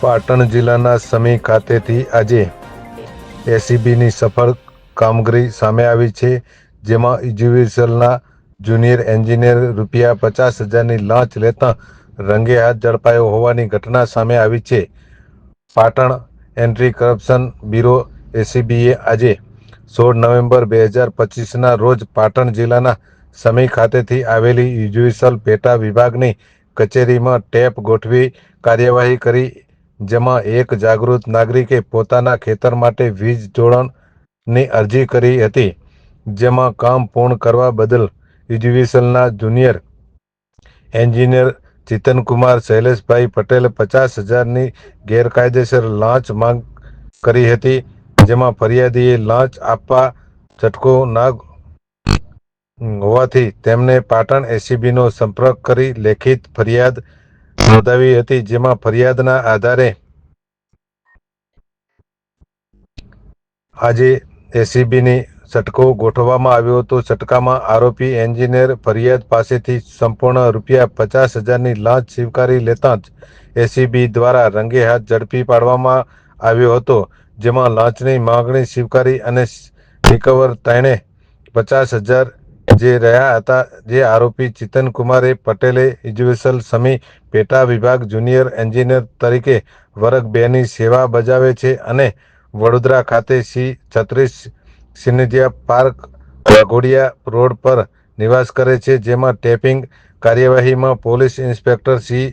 પાટણ જિલ્લાના સમી ખાતેથી આજે એસીબીની સફળ કામગીરી સામે આવી છે, જેમાં ઇજ્યુવિસલના જુનિયર એન્જિનિયર રૂપિયા પચાસ હજારની લાંચ લેતા રંગે હાથ ઝડપાયો હોવાની ઘટના સામે આવી છે. પાટણ એન્ટ્રી કરપ્શન બ્યુરો એસીબીએ આજે સોળ નવેમ્બર બે હજાર પચીસના રોજ પાટણ જિલ્લાના સમી ખાતેથી આવેલી યુજ્યુઅલ પેટા વિભાગની કચેરીમાં ટેપ ગોઠવી કાર્યવાહી કરી જેમાં એક જાગૃત નાગરિકે પોતાના ખેતર માટે વીજ જોડાણની અરજી કરી હતી, જેમાં કામ પૂર્ણ કરવા બદલ યુજ્યુઅલના જુનિયર એન્જિનિયર ચિતનકુમાર શૈલેષભાઈ પટેલે પચાસ હજારની ગેરકાયદેસર લાંચ માંગ કરી હતી, જેમાં ફરિયાદીએ લાંચ આપવા ઝટકો ના હોવાથી તેમને પાટણ એસીબીનો સંપર્ક કરી લેખિત ફરિયાદ નોંધાવી હતી, જેમાં ફરિયાદના આધારે આજે એસીબીની સટકો ગોઠવવામાં આવ્યો હતો. સટકામાં આરોપી એન્જિનિયર ફરિયાદ પાસેથી સંપૂર્ણ રૂપિયા પચાસ હજારની લાંચ સ્વીકારી લેતા જ એસીબી દ્વારા રંગે હાથ ઝડપી પાડવામાં આવ્યો હતો, જેમાં લાંચની માગણી સ્વીકારી અને રિકવર તેણે પચાસ હજાર જે રહ્યા હતા, જે આરોપી ચિતન કુમારે પટેલે ઇજ્યુએસલ સમી પેટા વિભાગ જુનિયર એન્જિનિયર તરીકે વર્ગ બેની સેવા બજાવે છે અને વડોદરા ખાતે સી છત્રીસ સિનેજિયા પાર્ક વાઘોડિયા રોડ પર નિવાસ કરે છે, જેમાં ટેપિંગ કાર્યવાહીમાં પોલીસ ઇન્સ્પેક્ટર સી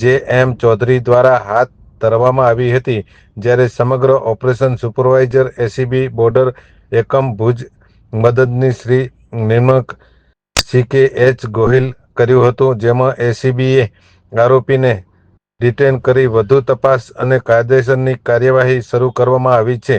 જે એમ ચૌધરી દ્વારા હાથ ધરવામાં આવી હતી, જ્યારે સમગ્ર ઓપરેશન સુપરવાઇઝર એસીબી બોર્ડર એકમ ભુજ મદદની શ્રી નિમણૂક સી કે એચ ગોહિલ કર્યું હતું, જેમાં એસીબીએ આરોપીને ડિટેન કરી વધુ તપાસ અને કાયદેસરની કાર્યવાહી શરૂ કરવામાં આવી છે.